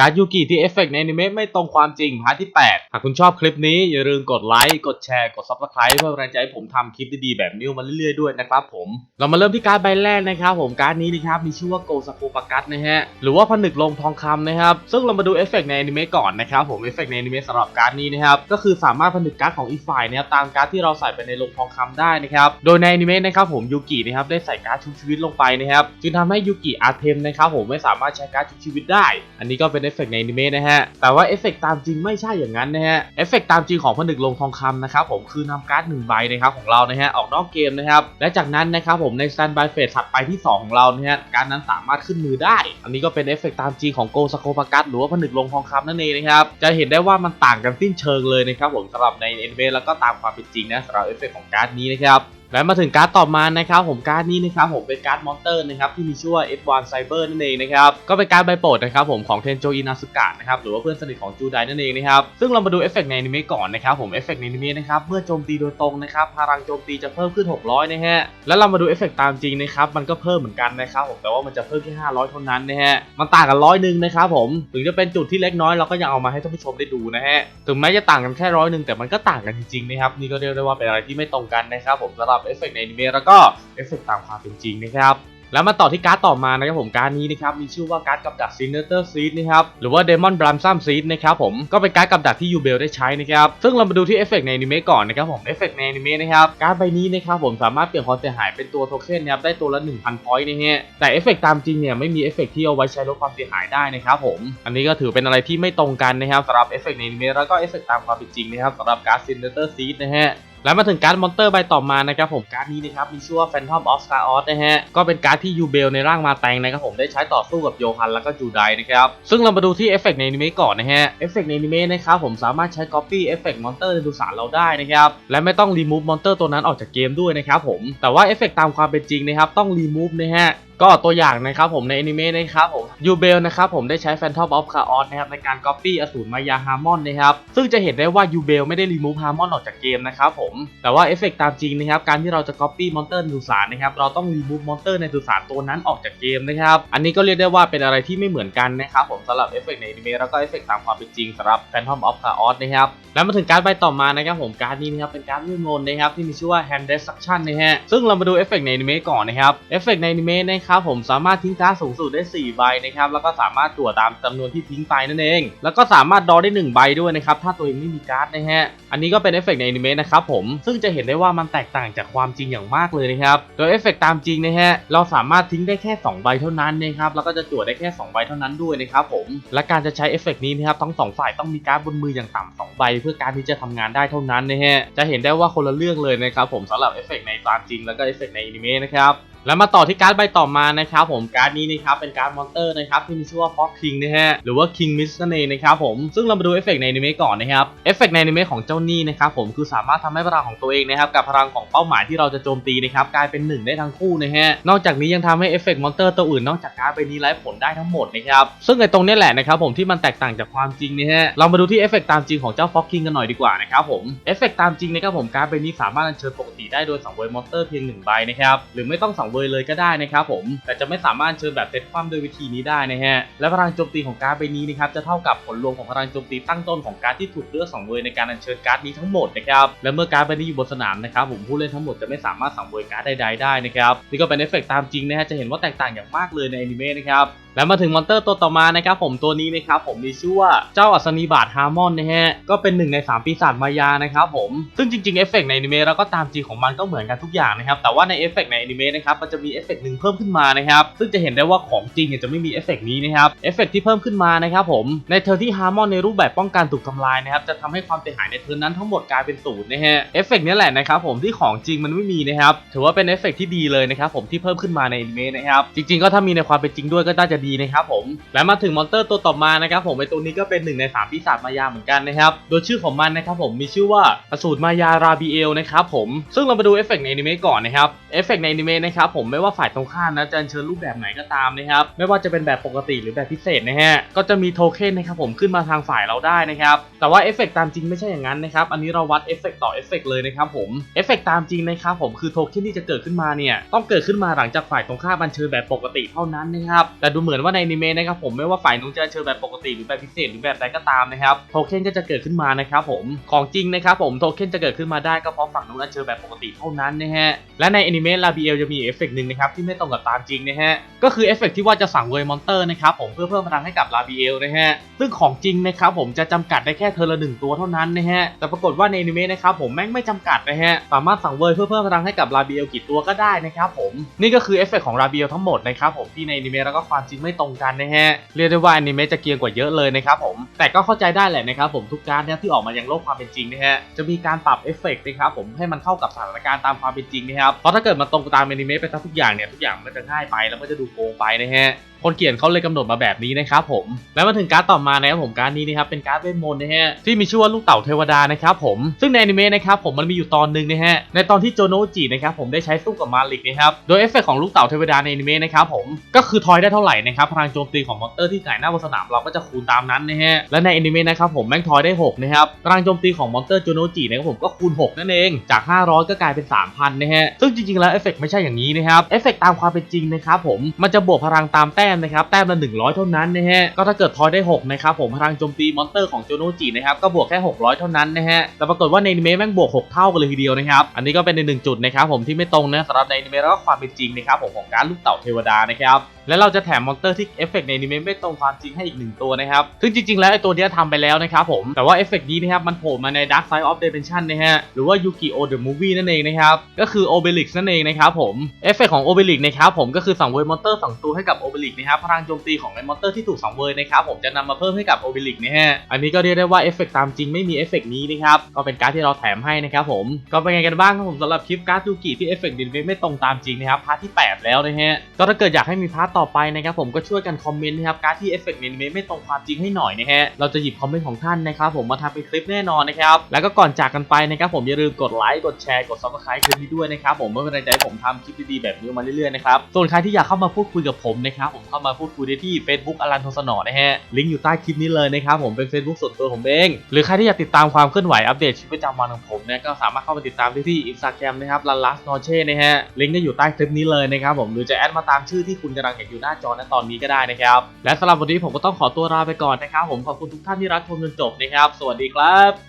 การยูกิที่เอฟเฟกต์ในอนิเมะไม่ตรงความจริงพาร์ทที่ 8 หากคุณชอบคลิปนี้ อย่าลืมกดไลค์กดแชร์กด Subscribe เพื่อเป็นกำลังใจให้ผมทำคลิปดีๆ แบบนี้มาเรื่อยๆ ด้วยนะครับผม เรามาเริ่มที่การดใบแรกนะครับผมการดนี้นะครับมีชื่อว่าโกซาโกปากัสนะฮะ หรือว่าผนึกลงทองคำนะครับซึ่งเรามาดูเอฟเฟกต์ในอนิเมะก่อนนะครับผมเอฟเฟกต์ในอนิเมะสำหรับการดนี้นะครับก็คือสามารถผนึกการ์ดของอีกฝ่ายนะครับตามการ์ดที่เราใส่ไปในลงทองคำได้นะครับโดยในอนิเมะนะครับผมยูกินะครับได้ใส่การ์ดชุบชีวิตลงไปนะครับจึงทำให้ยูกิอาร์เทมนะครับผมไม่สามารถใช้การ์ดชุบชีวิตได้ อันนี้ก็เป็นเอฟเฟกในอนิเมะนะฮะ แต่ว่าเอฟเฟกต์ตามจริงไม่ใช่อย่างนั้นนะฮะ เอฟเฟกต์ตามจริงของผนึกลงทองคำนะครับผมคือนำการ์ดหนึ่งใบนะครับของเรานะฮะออกนอกเกมนะครับ และจากนั้นนะครับผมในสแตนบายเฟสถัดไปที่ 2 ของเรานะฮะการนั้นสามารถขึ้นมือได้ อันนี้ก็เป็นเอฟเฟกต์ตามจริงของโกสโคปากัสหรือว่าผนึกลงทองคำนั่นเองนะครับจะเห็นได้ว่ามันต่างกันสิ้นเชิงเลยนะครับผมสำหรับในอ็นเแล้วก็ตามความเป็นจริงนะสำหรับเอฟเฟกต์ของการ์ดนี้นะครับ และมาถึงการ์ดต่อมานะครับผมการ์ดนี้นะครับผมเป็นการ์ดมอนเตอร์นะครับที่มีชื่อว่า F1 Cyber นั่นเองนะครับก็เป็นการ์ดใบโปรดนะครับผมของเทนโจอินาสุกะนะครับหรือว่าเพื่อนสนิทของจูไดนั่นเองนะครับซึ่งเรามาดูเอฟเฟกต์ในนิเมะก่อนนะครับผมเอฟเฟกต์ในนิเมะนะครับเมื่อโจมตีโดยตรงนะครับพลังโจมตีจะเพิ่มขึ้น 600นะฮะแล้วเรามาดูเอฟเฟกต์ตามจริงนะครับมันก็เพิ่มเหมือนกันนะครับผมแต่ว่ามันจะเพิ่มแค่500เท่านั้นนะฮะมันต่างกันร้อยหนึ่งนะครับผมถึงจะเป็นจุดที่เล็กน้อยเราก็ยังเอามาให้ท่านผู้ชมได้ดูนะฮะถึงแม้จะต่างกันแค่ร้อยหนึ่งแต่มันก็ต่างกันจริงๆนะครับนี่ก็เรียกได้ว่าเป็นอะไรที่ไม่ตรงกันนะครับผมสำหรับเอฟเฟกต์ในอนิเมะแล้วก็เอฟเฟกต์ตามความเป็นจริงนะครับแล้วมาต่อที่การ์ดต่อมานะครับผมการ์ดนี้นะครับมีชื่อว่าการ์ดกับดักซินเนอร์ซีดนะครับหรือว่าเดมอนบรัมซัมซีดนะครับผมก็เป็นการ์ดกับดักที่ยูเบลได้ใช้นะครับซึ่งเรามาดูที่เอฟเฟกต์ในอนิเมะก่อนนะครับผมเอฟเฟกต์ในอนิเมะนะครับการ์ดใบนี้นะครับผมสามารถเปลี่ยนความเสียหายเป็นตัวโทเค็นนะครับได้ตัวละ 1,000พอยต์นะฮะแต่เอฟเฟกต์ตามจริงเนี่ยไม่มีเอฟเฟกต์ที่เอาไว้ใช้ลดความเสียหายได้นะครับผมอันนี้ก็ถือเป็นอะไรที่ไม่ตรงกันนะครับสำหรับเอฟเฟกในอนิเมะแล้วก็เอฟเฟกตามความเป็นจริงนะครับสำหรับการ์ดซินเนอร์ซีดนะฮะ แล้วมาถึงการ์ดมอนเตอร์ใบต่อมานะครับผมการ์ดนี้นะครับมีชื่อว่า Phantom of Star o s นะฮะก็เป็นการ์ดที่ยูเบลในร่างมาแตงนะครับผมได้ใช้ต่อสู้กับโยฮันแล้วก็จูไดนะครับซึ่งเรามาดูที่เอฟเฟกต์ในอนิเมะก่อนนะฮะเอฟเฟกต์ในอนิเมะนะครับผมสามารถใช้ Copy เอฟเฟกต์มอนเตอร์ในดูสารเราได้นะครับและไม่ต้อง Remove มอนเตอร์ตัวนั้นออกจากเกมด้วยนะครับผมแต่ว่าเอฟเฟกต์ตามความเป็นจริงนะครับต้อง Remove นะฮะ ก็ตัวอย่างนะครับผมในอนิเมะนะครับผมยูเบลนะครับผมได้ใช้ Phantom of Chaos นะครับในการ Copy อสูรมายาฮาร์มอนนะครับซึ่งจะเห็นได้ว่ายูเบลไม่ได้ remove ฮาร์มอนออกจากเกมนะครับผมแต่ว่าเอฟเฟกตามจริงนะครับการที่เราจะ Copy มอนเตอร์ในสุสานนะครับเราต้อง remove มอนเตอร์ในสุสานตัวนั้นออกจากเกมนะครับอันนี้ก็เรียกได้ว่าเป็นอะไรที่ไม่เหมือนกันนะครับผมสำหรับเอฟเฟกในอนิเมะแล้วก็เอฟเฟกตามความเป็นจริงสำหรับ Phantom of Chaos นะครับแล้วมาถึงการดใบต่อมานะครับผมการนี้นะครับเป็นการดมืดมนนะครับที่มีชื่อว่า Hand Destruction นะฮะซึ่งเรามาดูเอฟเฟกในอนิเมะก่อนนะครับเอฟเฟกในอนิเมะนะครับผมสามารถทิ้งการ์ดสูงสุดได้ 4 ใบนะครับแล้วก็สามารถตรวจตามจำนวนที่ทิ้งไปนั่นเอง แล้วก็สามารถดอได้ 1 ใบด้วยนะครับถ้าตัวเองไม่มีการ์ดนะฮะอันนี้ก็เป็นเอฟเฟกในอนิเมะนะครับผมซึ่งจะเห็นได้ว่ามันแตกต่างจากความจริงอย่างมากเลยนะครับโดยเอฟเฟกตามจริงนะฮะเราสามารถทิ้งได้แค่ 2 ใบเท่านั้นนะครับแล้วก็จะตรวจได้แค่ 2 ใบเท่านั้นด้วยนะครับผมและการจะใช้เอฟเฟกนี้นะครับทั้งสองฝ่ายต้องมีการ์ดบนมืออย่างต่ำสองใบ เพื่อการที่จะทำงานได้เท่านั้นนะฮะจะเห็นได้ว่าคนละเรื่องเลยนะครับผมสำหรับเอฟเฟกในตามจริงแล้วก็เอฟเฟกในอนิเมะนะครับ แล้วมาต่อที่การ์ดใบต่อมานะครับผมการ์ดนี้นะครับเป็นการ์ดมอนเตอร์นะครับที่มีชื่อว่า Fox King นะฮะหรือว่า King Mist นั่นเองนะครับผมซึ่งเรามาดูเอฟเฟกในอนิเมะก่อนนะครับเอฟเฟกในอนิเมะของเจ้านี่นะครับผมคือสามารถทำให้พลังของตัวเองนะครับกับพลังของเป้าหมายที่เราจะโจมตีนะครับกลายเป็นหนึ่งได้ทั้งคู่นะฮะนอกจากนี้ยังทำให้เอฟเฟกมอนเตอร์ตัวอื่นนอกจากการ์ดใบนี้ไร้ผลได้ทั้งหมดนะครับซึ่งในตรงนี้แหละนะครับผมที่มันแตกต่างจากความจริงนะฮะเรามาดูที่เอฟเฟกตามจริงของเจ้า Fox King กันหน่อยดีกว่านะครับผมเอฟเฟกตามจริงนะครับผมการ์ดใบนี้สามารถอัญเชิญปกติได้โดยสังเวยมอนเตอร์เพียงหนึ่งใบนะครับหรือไม่ต้องสังเวยเลยก็ได้นะครับผม แต่จะไม่สามารถเชิญแบบเซตคว่ำโดยวิธีนี้ได้นะฮะ และพลังโจมตีของการ์ดใบนี้นะครับจะเท่ากับผลรวมของพลังโจมตีตั้งต้นของการ์ดที่ถูกเลือกสังเวยในการอัญเชิญการ์ดนี้ทั้งหมดนะครับและเมื่อการ์ดใบนี้อยู่บนสนามนะครับผมผู้เล่นทั้งหมดจะไม่สามารถสังเวยการ์ดใดๆได้นะครับนี่ก็เป็นเอฟเฟกตามจริงนะฮะจะเห็นว่าแตกต่างอย่างมากเลยในอนิเมะนะครับ แล้วมาถึงมอนเตอร์ตัวต่อมานะครับผมตัวนี้นะครับผมมีชื่อว่าเจ้าอัศนีบาทฮาร์มอนนะฮะก็เป็นหนึ่งในสามปีศาจมายานะครับผมซึ่งจริงๆเอฟเฟกในอนิเมะแล้วก็ตามจริงของมันก็เหมือนกันทุกอย่างนะครับแต่ว่าในเอฟเฟกในอนิเมะนะครับมันจะมีเอฟเฟกหนึ่งเพิ่มขึ้นมานะครับซึ่งจะเห็นได้ว่าของจริงเนี่ยจะไม่มีเอฟเฟกต์นี้นะครับเอฟเฟกต์ที่เพิ่มขึ้นมานะครับผมในเทอที่ฮาร์มอนในรูปแบบป้องกันถูกทำลายนะครับจะทำให้ความเสียหายในเทอร์นั้นทั้งหมดกลายเป็นศูนย์นะฮะเอฟเฟกต์นี้แหละนะครับผมที่ของจริงมันไม่มีนะครับถือว่าเป็นเอฟเฟกต์ที่ดีเลยนะครับผมที่เพิ่มขึ้นมาในอนิเมะนะครับจริง ๆ ก็ถ้ามีในความเป็นจริงด้วยก็น่าจะดีนะครับผม และมาถึงมอนเตอร์ตัวต่อมานะครับผมไอตัวนี้ก็เป็นหนึ่งในสามปีศาจมายาเหมือนกันนะครับ โดยชื่อของมันนะครับผมมีชื่อว่าอสูรมายาราบีเอลนะครับผม ซึ่งเรามาดูเอฟเฟกต์ในอนิเมะก่อนนะครับ เอฟเฟกต์ในอนิเมะนะครับผมไม่ว่าฝ่ายตรงข้ามนะจะเชิญรูปแบบไหนก็ตามนะครับไม่ว่าจะเป็นแบบปกติหรือแบบพิเศษนะฮะก็จะมีโทเค็นนะครับผมขึ้นมาทางฝ่ายเราได้นะครับแต่ว่าเอฟเฟกต์ตามจริงไม่ใช่อย่างนั้นนะครับอันนี้เราวัดเอฟเฟกต์ต่อเอฟเฟกต์เลยนะครับผมเอฟเฟกต์ตามจริงนะครับผมคือโทเค็นที่จะเกิดขึ้นมาเนี่ยต้องเกิดขึ้นมาหลังจากฝ่ายตรงข้ามบันเชิญแบบปกติเท่านั้นนะครับแต่ดูเหมือนว่าในอนิเมะนะครับผมไม่ว่าฝ่ายนู้นจะเชิญแบบปกติหรือแบบพิเศษหรือแบบใดก็ตามนะครับโทเค็นก็จะเกิดขึ้นมานะครับผมของจริงนะครับผมโทเค็นจะเกิดขึ้นมาได้ก็เพราะฝั่งนู้นเชิญแบบปกติเท่านั้นนะฮะและในอนิเมะลาบีเอลจะมีเอฟเฟกต์หนึ่งนะครับที่ไม่ตรงกับตามจริงนะฮะ ก็คือเอฟเฟกต์ที่ว่าจะสั่งเวยมอนเตอร์นะครับผมเพื่อเพิ่มพลังให้กับลาบีเอลนะฮะ ซึ่งของจริงนะครับผมจะจำกัดได้แค่เทอละหนึ่งตัวเท่านั้นนะฮะ แต่ปรากฏว่าในอนิเมะนะครับผมแม่งไม่จำกัดนะฮะ สามารถสั่งเวยเพื่อเพิ่มพลังให้กับลาบีเอลกี่ตัวก็ได้นะครับผม นี่ก็คือเอฟเฟกต์ของลาบีเอลทั้งหมดนะครับผมที่ในอนิเมะแล้วก็ความจริงไม่ตรงกันนะฮะ เรียกได้ว่าอนิเมะจะเกียงกว่าเยอะเลยนะครับผม แต่ก็เข้าใจได้แหละนะครับผมทุกการเนี่ยที่ออกมายังโลกความเป็นจริงนะฮะ จะมีการปรับเอฟเฟกต์นะครับผมให้มันเข้ากับสถานการณ์ตามความเป็นจริงนะครับ เพราะถ้าเกิดมันตรงตามอนิเมะไปทั้งทุกอย่างเนี่ยทุกอย่างมันจะง่ายไปแล้วมันจะดูโกงไปนะฮะ คนเขียนเขาเลยกำหนดมาแบบนี้นะครับผมแล้วมาถึงการ์ดต่อมานะครับผมการ์ดนี้นะครับเป็นการ์ดเวทมนต์นะฮะที่มีชื่อว่าลูกเต่าเทวดานะครับผมซึ่งในอนิเมะนะครับผมมันมีอยู่ตอนหนึ่งนะฮะในตอนที่โจโนจินะครับผมได้ใช้สู้กับมาลิกนะครับโดยเอฟเฟกต์ของลูกเต่าเทวดาในอนิเมะนะครับผมก็คือทอยได้เท่าไหร่นะครับพลังโจมตีของมอนเตอร์ที่หงายหน้าบนสนามเราก็จะคูณตามนั้นนะฮะและในอนิเมะนะครับผมแม่งทอยได้6นะครับพลังโจมตีของมอนเตอร์โจโนจินะครับผมก็คูณ 6 นั่นเองจาก 500 ก็กลายเป็น 3,000นะฮะซึ่งจริงๆแล้วเอฟเฟกไม่ใช่อย่างนี้นะครับเอฟเฟกต์ตามความเป็นจริงนะครับผมมันจะบวกพลังตามแต้มนะครับแต้มละ100 เท่านั้นนะฮะก็ถ้าเกิดทอยได้6นะครับผมพลังโจมตีมอนสเตอร์ของโจโนจินะครับก็บวกแค่ 600 เท่านั้นนะฮะแต่ปรากฏว่าในนิเมะแม่งบวก 6 เท่ากันเลยทีเดียวนะครับอันนี้ก็เป็นในหนึ่งจุดนะครับผมที่ไม่ตรงนะสำหรับในนิเมะแล้วก็ความเป็นจริงนะครับผมของการลูกเต่าเทวดานะครับและเราจะแถมมอนเตอร์ที่เอฟเฟกต์ในนิเมะไม่ตรงความจริงให้อีกหนึ่งตัวนะครับซึ่งจริงๆแล้วไอตัวนี้ทำไปแล้วนะครับผมแต่ว่าเอฟเฟกต์นี้นะครับมันโผล่มาใน Dark Side of Dimension นะฮะหรือว่า Yu-Gi-Oh! The Movie นั่นเองนะครับก็คือ Obelix นั่นเองนะครับผมเอฟเฟกต์ของ Obelix นะครับผมก็คือสั่งเวยมอนเตอร์สั่งตัวให้กับ Obelix นะครับพลังโจมตีของไอมอนเตอร์ที่ถูกสังเวยนะครับผมจะนำมาเพิ่มให้กับ Obelix นะฮะอันนี้ก็เรียกได้ว่าเอฟเฟกต์ตามจริงไม่มีเอฟเฟกต์นี้นะครับก็เป็นการ์ดที่เราแถมให้นะครับผมก็เป็นไงกันบ้างครับผมสำหรับคลิปการ์ดยูกิที่เอฟเฟกต์ดินไม่ตรงตามจริงนะครับพาร์ทที่ 8 แล้วนะฮะก็ถ้าเกิดอยากให้มีพาร์ทต่อไปนะครับผมก็ช่วยกันคอมเมนต์นะครับการ์ดที่เอฟเฟกต์ในอนิเมะไม่ตรงความจริงให้หน่อยนะฮะเราจะหยิบคอมเมนต์ของท่านนะครับผมมาทำเป็นคลิปแน่นอนนะครับแล้วก็ก่อนจากกันไปนะครับผมอย่าลืมกดไลค์กดแชร์กด subscribe คลิปนี้ด้วยนะครับผมเพื่อเป็นกำลังใจผมทำคลิปดีๆแบบนี้มาเรื่อยๆนะครับส่วนใครที่อยากเข้ามาพูดคุยกับผมนะครับผมเข้ามาพูดคุยได้ที่ Facebook อลันโทสนอนะฮะลิงก์อยู่ใต้คลิปนี้เลยนะครับผมเป็น Facebook ส่วนตัวผมเอง หรือใครที่อยากติดตามความเคลื่อนไหวอัปเดตชีวิตประจำวันของผมเนี่ยก็สามารถเข้ามาติดตามได้ที่ Instagram นะครับลันลัสนอเช่นะฮะลิงก์ก็อยู่ใต้คลิปนี้เลยนะครับผมหรือจะแอดมาตามชื่อที่คุณกำลังเห็นอยู่หน้าจอณตอนนี้ก็ได้นะครับและสำหรับวันนี้ผมก็ต้องขอตัวลาไปก่อนนะครับผมขอบคุณทุกท่านที่รับชมจนจบนะครับสวัสดีครับ